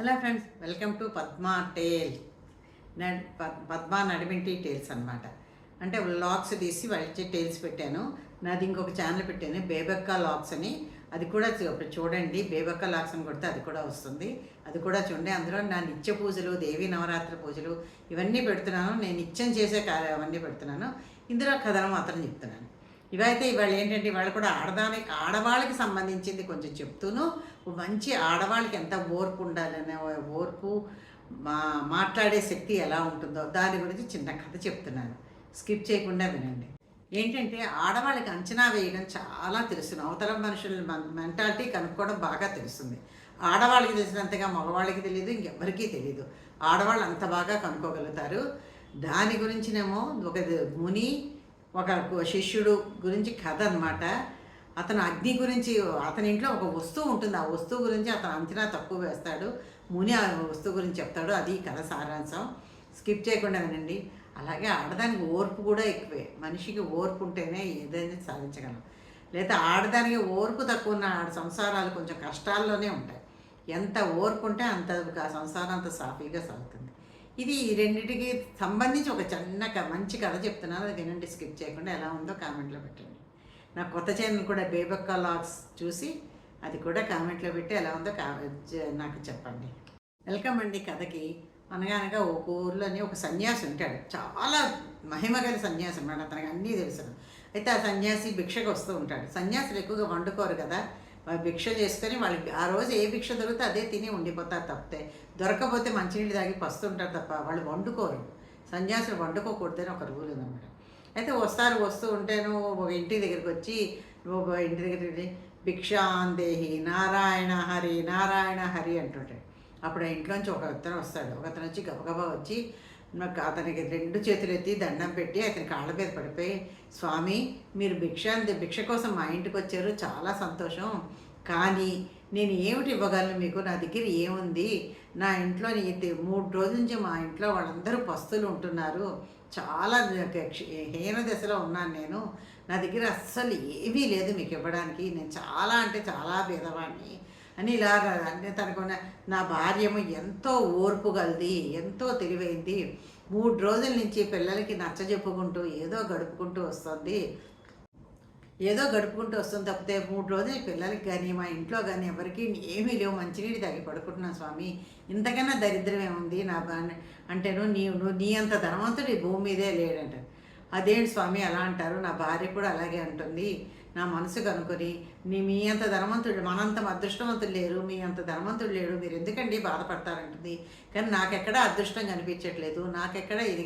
Hello friends welcome to Padma tale Padma Nadiminti tales అనమాట అంటే లాక్స్ తీసి వాళ్ళకి టేల్స్ పెట్టాను. నాది ఇంకొక ఛానల్ పెట్టాను. బేబక్క లాక్స్ అని. అది కూడా చూడండి. బేబక్క లాక్స్ అని కొడితే అది కూడా వస్తుంది. అది కూడా చూడండి. అందులో నా నిత్య పూజలు దేవి నవరాత్రి పూజలు ఇవన్నీ పెడుతున్నాను. నేను నిత్యం చేసే కార్య అవన్నీ పెడుతున్నాను. ఇందులో కథలు మాత్రం చెప్తున్నాను. ఇవైతే ఇవాళ ఏంటంటే ఇవాళ కూడా ఆడదానికి ఆడవాళ్ళకి సంబంధించింది కొంచెం చెప్తూను. మంచి ఆడవాళ్ళకి ఎంత ఓర్పు ఉండాలనే ఓర్పు మా మాట్లాడే శక్తి ఎలా ఉంటుందో దాని గురించి చిన్న కథ చెప్తున్నాను. స్కిప్ చేయకుండా వినండి. ఏంటంటే ఆడవాళ్ళకి అంచనా వేయడం చాలా తెలుసు అవతల మనుషుల మెంటాలిటీ కనుక్కోవడం బాగా తెలుస్తుంది. ఆడవాళ్ళకి తెలిసినంతగా మగవాళ్ళకి తెలియదు ఇంకెవ్వరికీ తెలియదు ఆడవాళ్ళు అంత బాగా కనుక్కోగలుగుతారు. దాని గురించినేమో ఒక ముని ఒక శిష్యుడు గురించి కథ అనమాట అతను అగ్ని గురించి అతని ఇంట్లో ఒక వస్తువు ఉంటుంది. ఆ వస్తువు గురించి అతను అంచనా తక్కువ వేస్తాడు. ముని ఆ వస్తువు గురించి చెప్తాడు. అది కథ సారాంశం. స్కిప్ చేయకుండా వినండి. అలాగే ఆడదానికి ఓర్పు కూడా ఎక్కువే. మనిషికి ఓర్పు ఉంటేనే ఏదైనా సాధించగలం. లేదా ఆడదానికి ఓర్పు తక్కువ ఉన్న ఆడ సంసారాలు కొంచెం కష్టాల్లోనే ఉంటాయి. ఎంత ఓర్పు ఉంటే అంత సంసారం అంత సాఫీగా సాగుతుంది. ఇది ఈ రెండింటికి సంబంధించి ఒక చిన్న క- మంచి కథ చెప్తున్నాను. అది వినండి స్కిప్ చేయకుండా ఎలా ఉందో కామెంట్లో పెట్టండి. నా కొత్త ఛానల్ కూడా బేబక్క లాగ్స్ చూసి అది కూడా కామెంట్లో పెట్టి ఎలా ఉందో కా నాకు చెప్పండి. వెల్కమ్ అండి కథకి. అనగానగా ఒక ఊర్లోని ఒక సన్యాసి ఉంటాడు. చాలా మహిమ గల సన్యాసి ఉన్నాడు అతనికి అన్నీ తెలుసు. అయితే ఆ సన్యాసి భిక్షకు వస్తూ ఉంటాడు. సన్యాసులు ఎక్కువగా వండుకోరు కదా. భిక్ష చేసుకొని వాళ్ళకి ఆ రోజు ఏ భిక్ష దొరికితే అదే తిని ఉండిపోతారు తప్పితే. దొరకకపోతే మంచినీళ్ళు తాగి పస్తుంటారు తప్ప వాళ్ళు వండుకోరు. సన్యాసులు వండుకోకూడదని ఒక రూల్ ఉందన్నమాట అయితే వస్తారు వస్తూ ఉంటేను ఒక ఇంటి దగ్గరికి వచ్చి నువ్వు ఇంటి దగ్గర భిక్షాందేహి నారాయణ హరి నారాయణ హరి అంటుంటాడు. అప్పుడు ఆ ఇంట్లోంచి ఒక అతను వస్తాడు. ఒక అతను వచ్చి గబగబా వచ్చి నాకు అతనికి రెండు చేతులు ఎత్తి దండం పెట్టి అతని కాళ్ళ మీద పడిపోయి స్వామి మీరు భిక్ష భిక్ష కోసం మా ఇంటికి వచ్చారు చాలా సంతోషం. కానీ నేను ఏమిటి ఇవ్వగలను మీకు? నా దగ్గర ఏముంది? నా ఇంట్లో మూడు రోజుల నుంచి మా ఇంట్లో వాళ్ళందరూ పస్తులు ఉంటున్నారు. చాలా హీన దశలో ఉన్నాను నేను. నా దగ్గర అస్సలు ఏమీ లేదు మీకు ఇవ్వడానికి. నేను చాలా అంటే చాలా పేదవాడిని అని ఇలా అంటే తనకున్న నా భార్యము ఎంతో ఓర్పు గలది ఎంతో తెలివైంది. మూడు రోజుల నుంచి పిల్లలకి నచ్చ చెప్పుకుంటూ ఏదో గడుపుకుంటూ వస్తుంది. ఏదో గడుపుకుంటూ వస్తుంది తప్పితే మూడు రోజులు పిల్లలకి కానీ మా ఇంట్లో కానీ ఎవరికి ఏమీ లేవు. మంచినీటి తాగి పడుకుంటున్నాను స్వామి. ఇంతకన్నా దరిద్రం ఏముంది? నా బా- అంటేను నీ నీ అంత ధనవంతుడు ఈ భూమి మీదే లేడంట. అదేంటి స్వామి అలా అంటారు? నా భార్య కూడా అలాగే అంటుంది. నా మనసు కనుకొని నీ మీ అంత ధనవంతుడు మనంత అదృష్టవంతుడు లేరు మీ అంత ధనవంతుడు లేడు మీరు ఎందుకండి బాధపడతారంటుంది. కానీ నాకెక్కడ అదృష్టం కనిపించట్లేదు నాకెక్కడ ఇది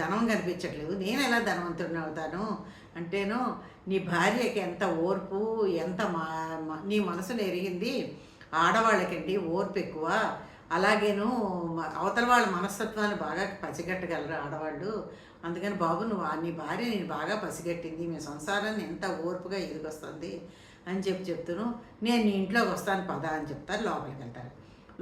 ధనం కనిపించట్లేదు నేను ఎలా ధనవంతుడిని అవుతాను? అంటేను నీ భార్యకి ఎంత ఓర్పు ఎంత మా నీ మనసును ఎరిగింది ఆడవాళ్ళకండి ఓర్పు ఎక్కువ. అలాగేను అవతల వాళ్ళ మనస్తత్వాన్ని బాగా పసిగట్టగలరు ఆడవాళ్ళు. అందుకని బాబు నువ్వు నీ భార్య నేను బాగా పసిగట్టింది మీ సంసారాన్ని ఎంత ఓర్పుగా ఎదుగొస్తుంది అని చెప్పి చెప్తాను. నేను నీ ఇంట్లోకి వస్తాను పద అని చెప్తారు లోపలికి వెళ్తారు.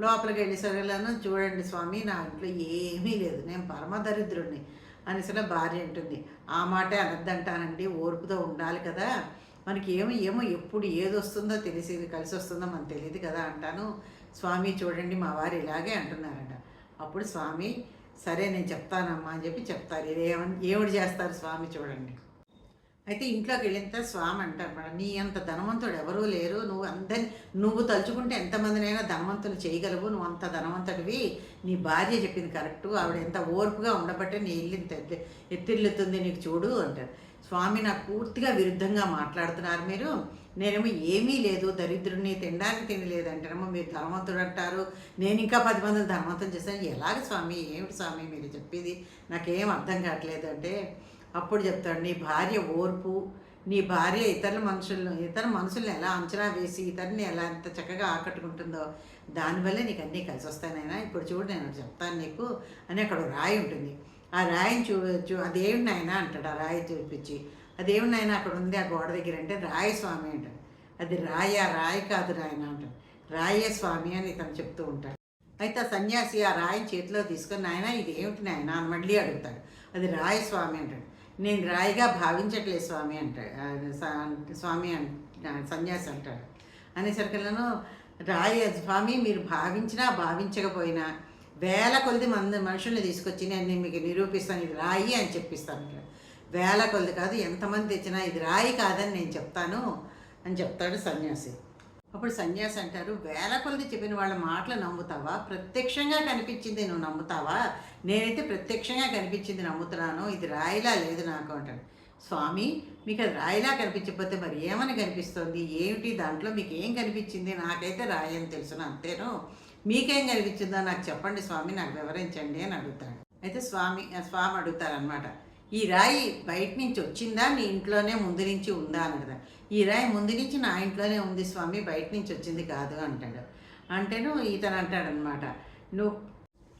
లోపలికి వెళ్ళేసరిలను చూడండి స్వామి నా ఇంట్లో ఏమీ లేదు నేను పరమ దరిద్రుడిని అనేసరి భార్య ఉంటుంది ఆ మాటే అనద్దంటానండి ఓర్పుతో ఉండాలి కదా. మనకి ఏమో ఏమో ఎప్పుడు ఏది వస్తుందో తెలిసి కలిసి వస్తుందో మనకు తెలియదు కదా అంటాను. స్వామి చూడండి మా వారు ఇలాగే అంటున్నారంట. అప్పుడు స్వామి సరే నేను చెప్తానమ్మా అని చెప్పి చెప్తారు. ఏమని ఏమిటి చేస్తారు స్వామి చూడండి. అయితే ఇంట్లోకి వెళ్ళిన స్వామి అంటారు మేడం నీ అంత ధనవంతుడు ఎవరూ లేరు. నువ్వు అందరి నువ్వు తలుచుకుంటే ఎంతమందినైనా ధనవంతులు చేయగలవు. నువ్వు అంత ధనవంతుడివి. నీ భార్య చెప్పింది కరెక్టు. ఆవిడ ఎంత ఓర్పుగా ఉండబట్టే నీ ఇల్లు ఇంత ఎత్తి- ఎత్తిల్లుతుంది నీకు చూడు అంటారు. స్వామి నాకు పూర్తిగా విరుద్ధంగా మాట్లాడుతున్నారు మీరు. నేనేమో ఏమీ లేదు దరిద్రుడిని తినడానికి తినలేదు అంటారేమో మీరు ధర్మవంతుడు అంటారు. నేను ఇంకా పది మందిని ధర్మవంతం చేశాను. ఎలాగ స్వామి ఏమిటి స్వామి మీరు చెప్పేది? నాకేం అర్థం కావట్లేదు అంటే అప్పుడు చెప్తాడు నీ భార్య ఓర్పు నీ భార్య ఇతరుల మనుషులను ఇతర మనుషుల్ని ఎలా అంచనా వేసి ఇతరుని ఎలా ఎంత చక్కగా ఆకట్టుకుంటుందో దానివల్లే నీకు అన్నీ కలిసి వస్తానైనా ఇప్పుడు చూడు నేను చెప్తాను నీకు అని అక్కడ రాయి ఉంటుంది. ఆ రాయిని చూ చూ అదేమిటి నాయనా అంటాడు ఆ రాయి చూపించి. అదేమిటి నాయనా అక్కడ ఉంది ఆ గోడ దగ్గర అంటే రాయి స్వామి అంటాడు. అది రాయి ఆ రాయి కాదు రాయన అంటాడు. రాయే స్వామి అని ఇతను చెప్తూ ఉంటాడు. అయితే ఆ సన్యాసి ఆ రాయిని చేతిలో తీసుకొని నాయన ఇది ఏమిటి నాయన అని మళ్ళీ అడుగుతాడు. అది రాయి స్వామి అంటాడు. నేను రాయిగా భావించట్లేదు స్వామి అంటాడు. స్వామి అంట సన్యాసి అంటాడు. అనేసరికల్లను రాయి స్వామి మీరు భావించినా భావించకపోయినా వేల కొద్ది మంది మనుషుల్ని తీసుకొచ్చి నేను మీకు నిరూపిస్తాను ఇది రాయి అని చెప్పిస్తాను ఇక్కడ. వేల కొద్ది కాదు ఎంతమంది తెచ్చినా ఇది రాయి కాదని నేను చెప్తాను అని చెప్తాడు సన్యాసి. అప్పుడు సన్యాసి అంటారు వేల కొలది చెప్పిన వాళ్ళ మాటలు నమ్ముతావా? ప్రత్యక్షంగా కనిపించింది నువ్వు నమ్ముతావా? నేనైతే ప్రత్యక్షంగా కనిపించింది నమ్ముతున్నాను ఇది రాయిలా లేదు నాకు అంటాడు. స్వామి మీకు అది రాయిలా కనిపించకపోతే మరి ఏమని కనిపిస్తుంది? ఏమిటి దాంట్లో మీకు ఏం కనిపించింది? నాకైతే రాయి అని తెలుసును అంతేను. మీకేం కనిపించిందో నాకు చెప్పండి స్వామి నాకు వివరించండి అని అడుగుతాడు. అయితే స్వామి స్వామి అడుగుతారనమాట ఈ రాయి బయట నుంచి వచ్చిందా? నీ ఇంట్లోనే ముందు నుంచి ఉందా? అని కదా. ఈ రాయి ముందు నుంచి నా ఇంట్లోనే ఉంది స్వామి బయట నుంచి వచ్చింది కాదు అంటాడు. అంటేను ఇతను అంటాడనమాట నువ్వు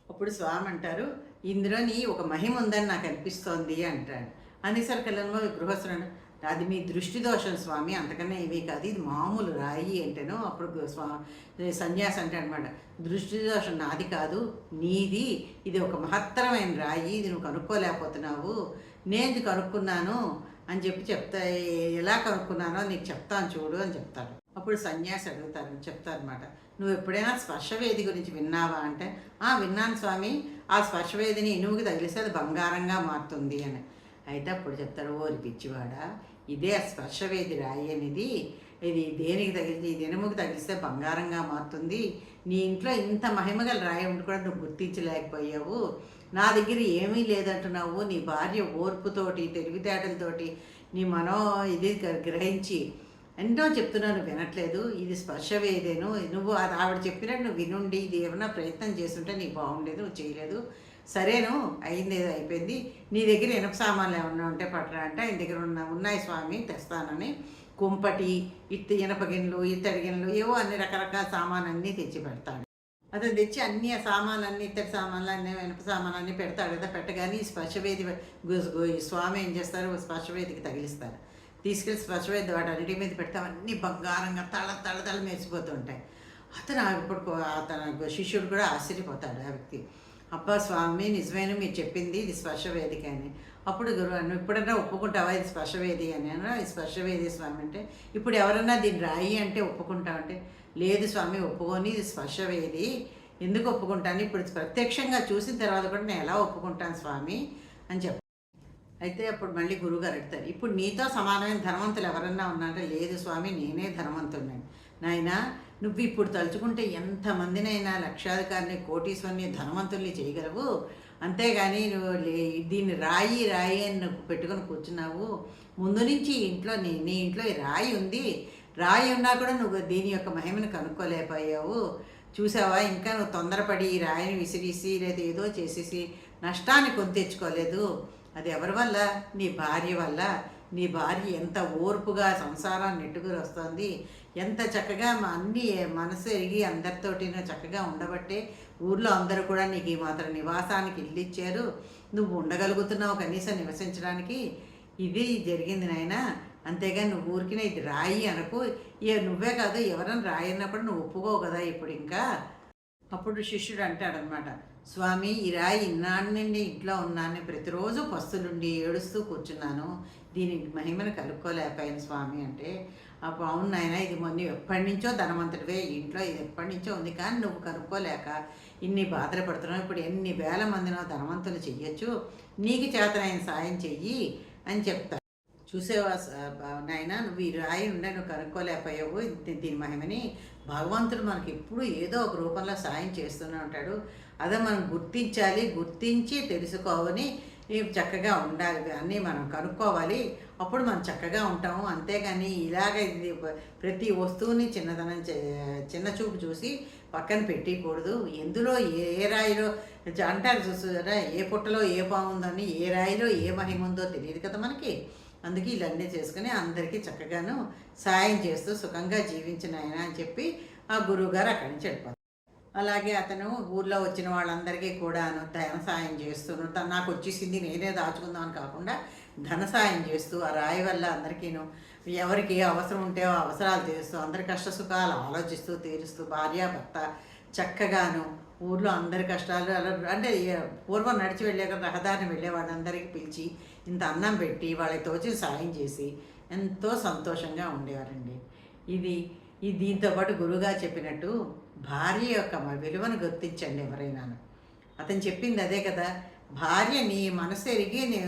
అప్పుడు స్వామి అంటారు ఇందులోని ఒక మహిమ ఉందని నాకు అనిపిస్తోంది అంటాడు. అనేసరికల్లేమో గృహస్థుడు అది మీ దృష్టి దోషం స్వామి అంతకన్నా ఏమీ కాదు ఇది మామూలు రాయి అంటేనో అప్పుడు స్వా సన్యాసి అంటే అనమాట దృష్టి దోషం నాది కాదు నీది ఇది ఒక మహత్తరమైన రాయి ఇది నువ్వు కనుక్కోలేకపోతున్నావు నేను కనుక్కున్నాను అని చెప్పి చెప్తా ఎలా కనుక్కున్నానో నీకు చెప్తాను చూడు అని చెప్తాడు. అప్పుడు సన్యాసి అడుగుతారు చెప్తారనమాట నువ్వు ఎప్పుడైనా స్పర్శవేది గురించి విన్నావా అంటే ఆ విన్నాను స్వామి ఆ స్పర్శవేదిని ఇనుముకి తగిలిస్తే అది బంగారంగా మారుతుంది అని. అయితే అప్పుడు చెప్తాడు ఓరి పిచ్చివాడా ఇదే ఆ స్పర్శవేది రాయి అనేది. ఇది దేనికి తగిలితే ఇది ఇనుముకి తగిలిస్తే బంగారంగా మారుతుంది. నీ ఇంట్లో ఇంత మహిమగల రాయి ఉండి కూడా నువ్వు గుర్తించలేకపోయావు. నా దగ్గర ఏమీ లేదంటున్నావు. నీ భార్య ఓర్పుతోటి తెలివితేటలతోటి నీ మనో ఇది గ్రహించి ఎంతో చెప్తున్నాను వినట్లేదు. ఇది స్పర్శవేదేను నువ్వు అది ఆవిడ చెప్పినట్టు నువ్వు వినుండి ఇది ఏమైనా ప్రయత్నం చేస్తుంటే నీకు బాగుండేది నువ్వు చేయలేదు. సరేను అయింది ఏదో అయిపోయింది. నీ దగ్గర ఇనప సామాన్లు ఏమన్నా ఉంటే పట్టరా అంటే. ఆయన దగ్గర ఉన్న ఉన్నాయి స్వామి తెస్తానని. కుంపటి ఇత్తి ఇనప గిన్నెలు ఇత్తడి గిన్నెలు ఏవో అన్ని రకరకాల సామాన్ అన్నీ తెచ్చి పెడతాడు. అతను తెచ్చి అన్ని ఆ సామాన్లు అన్ని ఇత్తడి సామాన్లు అన్ని ఇనప సామాన్లు అన్నీ పెడతాడు కదా పెట్టగానే ఈ స్పర్శవేది ఈ స్వామి ఏం చేస్తారు? స్పర్శవేదికి తగిలిస్తారు. తీసుకెళ్ళి స్పర్శవేది వాటి అన్నిటి మీద పెడతాం అన్నీ బంగారంగా తళ తళ తళ మెరిసిపోతుంటాయి అతను ఇప్పుడు అతను శిష్యుడు కూడా ఆశ్చర్యపోతాడు ఆ వ్యక్తి. అబ్బా స్వామి నిజమైన మీరు చెప్పింది? ఇది స్పర్శవేదిక అని. అప్పుడు గురువు నువ్వు ఇప్పుడన్నా ఒప్పుకుంటావా ఇది స్పర్శవేది అని? అన్నా ఇది స్పర్శవేది స్వామి అంటే ఇప్పుడు ఎవరన్నా దీన్ని రాయి అంటే ఒప్పుకుంటావు అంటే లేదు స్వామి ఒప్పుకొని ఇది స్పర్శవేది ఎందుకు ఒప్పుకుంటాను? ఇప్పుడు ప్రత్యక్షంగా చూసిన తర్వాత కూడా నేను ఎలా ఒప్పుకుంటాను స్వామి? అని చెప్పి. అయితే అప్పుడు మళ్ళీ గురువుగారు అడుగుతారు ఇప్పుడు నీతో సమానమైన ధనవంతులు ఎవరన్నా ఉన్నారంటే లేదు స్వామి నేనే ధనవంతున్నాను నాయనా నువ్వు ఇప్పుడు తలుచుకుంటే ఎంతమందినైనా లక్షాధికారిని కోటీశ్వరిని ధనవంతుల్ని చేయగలవు. అంతేగాని నువ్వు లే- దీన్ని రాయి రాయి అని నువ్వు పెట్టుకొని కూర్చున్నావు. ముందు నుంచి ఇంట్లో నీ నీ ఇంట్లో రాయి ఉంది. రాయి ఉన్నా కూడా నువ్వు దీని యొక్క మహిమను కనుక్కోలేకపోయావు. చూసావా? ఇంకా నువ్వు తొందరపడి ఈ రాయిని విసిరిసి లేదా ఏదో చేసేసి నష్టాన్ని కొని తెచ్చుకోలేదు. అది ఎవరి వల్ల? నీ భార్య వల్ల. నీ భార్య ఎంత ఓర్పుగా సంసారాన్ని నెట్టుకుని వస్తుంది. ఎంత చక్కగా మా అన్ని మనసు ఎరిగి అందరితోటి చక్కగా ఉండబట్టే ఊర్లో అందరూ కూడా నీకు ఈ మాత్రం నివాసానికి ఇల్లు ఇచ్చారు నువ్వు ఉండగలుగుతున్నావు కనీసం నివసించడానికి. ఇది జరిగింది నాయన. అంతేగాని నువ్వు ఊరికినే ఇది రాయి అనకు. ఇక నువ్వే కాదు ఎవరైనా రాయి అన్నప్పుడు నువ్వు ఒప్పుకోవు కదా ఇప్పుడు ఇంకా. అప్పుడు శిష్యుడు అంటాడనమాట స్వామి ఈ రాయి ఇన్నాళ్ళ నుండి ఇంట్లో ఉన్నాను. ప్రతిరోజు పస్తులుండి ఏడుస్తూ కూర్చున్నాను. దీనికి మహిమను కలుపుకోలేకపోయాను స్వామి అంటే అప్పుడు అవును నాయన ఇది మొన్న ఎప్పటి నుంచో ధనవంతుడివే. ఇంట్లో ఇది ఎప్పటి నుంచో ఉంది. కానీ నువ్వు కనుక్కోలేక ఇన్ని బాధలు పడుతున్నావు ఇప్పుడు ఎన్ని వేల మందినో ధనవంతులు చెయ్యొచ్చు. నీకు చేతనైన సాయం చెయ్యి అని చెప్తా. చూసేవా నాయన నువ్వు ఈ రాయి ఉండే నువ్వు కనుక్కోలేకపోయావు. దీని మహిమని భగవంతుడు మనకి ఎప్పుడు ఏదో ఒక రూపంలో సాయం చేస్తూనే ఉంటాడు. అదే మనం గుర్తించాలి గుర్తించి తెలుసుకోవని చక్కగా ఉండాలి అన్నీ మనం కనుక్కోవాలి. అప్పుడు మనం చక్కగా ఉంటాము. అంతేగాని ఇలాగ ఇది ప్రతి వస్తువుని చిన్నతనం చే- చిన్న చూపు చూసి పక్కన పెట్టకూడదు. ఎందులో ఏ రాయిలో అంటారు చూసారా? ఏ పుట్టలో ఏ బాగుందని ఏ రాయిలో ఏ మహిమ ఉందో తెలియదు కదా మనకి. అందుకే ఇవన్నీ చేసుకుని అందరికీ చక్కగాను సాయం చేస్తూ సుఖంగా జీవించిన ఆయన అని చెప్పి ఆ గురువుగారు అక్కడి నుంచి వెళ్ళిపోతారు. అలాగే అతను ఊర్లో వచ్చిన వాళ్ళందరికీ కూడాను ధన సాయం చేస్తూను తను నాకు వచ్చేసింది నేనే దాచుకుందామని కాకుండా ధన సాయం చేస్తూ ఆ రాయి వల్ల అందరికీను ఎవరికి అవసరం ఉంటే అవసరాలు తీరుస్తూ అందరి కష్ట సుఖాలు ఆలోచిస్తూ తీరుస్తూ భార్యాభర్త చక్కగాను ఊర్లో అందరి కష్టాలు అలా అంటే పూర్వం నడిచి వెళ్ళే రహదారిని వెళ్ళే వాళ్ళందరికీ పిలిచి ఇంత అన్నం పెట్టి వాళ్ళకి తోచి సాయం చేసి ఎంతో సంతోషంగా ఉండేవారండి. ఇది ఈ దీంతో పాటు గురువుగా చెప్పినట్టు భార్య యొక్క విలువను గుర్తించండి ఎవరైనాను. అతను చెప్పింది అదే కదా భార్య నీ మనసు ఎరిగి నీ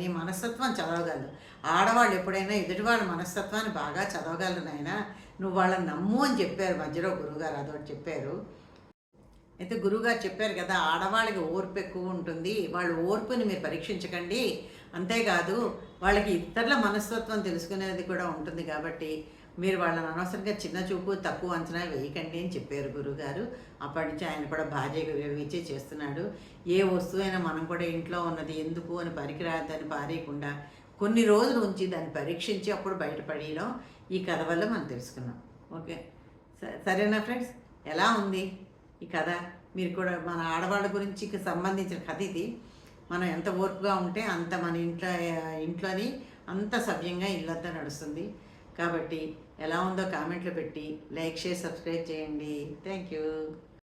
నీ మనస్తత్వం చదవగలదు. ఆడవాళ్ళు ఎప్పుడైనా ఎదుటివాళ్ళ మనస్తత్వాన్ని బాగా చదవగలరు నాయనా. నువ్వు వాళ్ళని నమ్ము అని చెప్పారు మధ్యలో గురువుగారు అదొకటి చెప్పారు. అయితే గురువుగారు చెప్పారు కదా ఆడవాళ్ళకి ఓర్పు ఎక్కువ ఉంటుంది వాళ్ళ ఓర్పుని మీరు పరీక్షించకండి. అంతేకాదు వాళ్ళకి ఇతరుల మనస్తత్వం తెలుసుకునేది కూడా ఉంటుంది కాబట్టి మీరు వాళ్ళని అనవసరంగా చిన్న చూపు తక్కువ అంచనా వేయకండి అని చెప్పారు గురుగారు. అప్పటి నుంచి ఆయన కూడా బాధ్యత ఇచ్చే చేస్తున్నాడు. ఏ వస్తువైనా మనం కూడా ఇంట్లో ఉన్నది ఎందుకు అని పనికిరాదని పారేయకుండా కొన్ని రోజులు ఉంచి దాన్ని పరీక్షించి అప్పుడు బయటపడేయడం ఈ కథ వల్ల మనం తెలుసుకున్నాం. ఓకే? సరేనా ఫ్రెండ్స్? ఎలా ఉంది ఈ కథ? మీరు కూడా మన ఆడవాళ్ళ గురించి సంబంధించిన కథ ఇది. మనం ఎంత ఓర్పుగా ఉంటే అంత మన ఇంట్లో ఇంట్లోని అంత సవ్యంగా ఇల్లంతా నడుస్తుంది. కాబట్టి ఎలా ఉందో కామెంట్లో పెట్టి లైక్ షేర్ సబ్స్క్రైబ్ చేయండి. Thank you.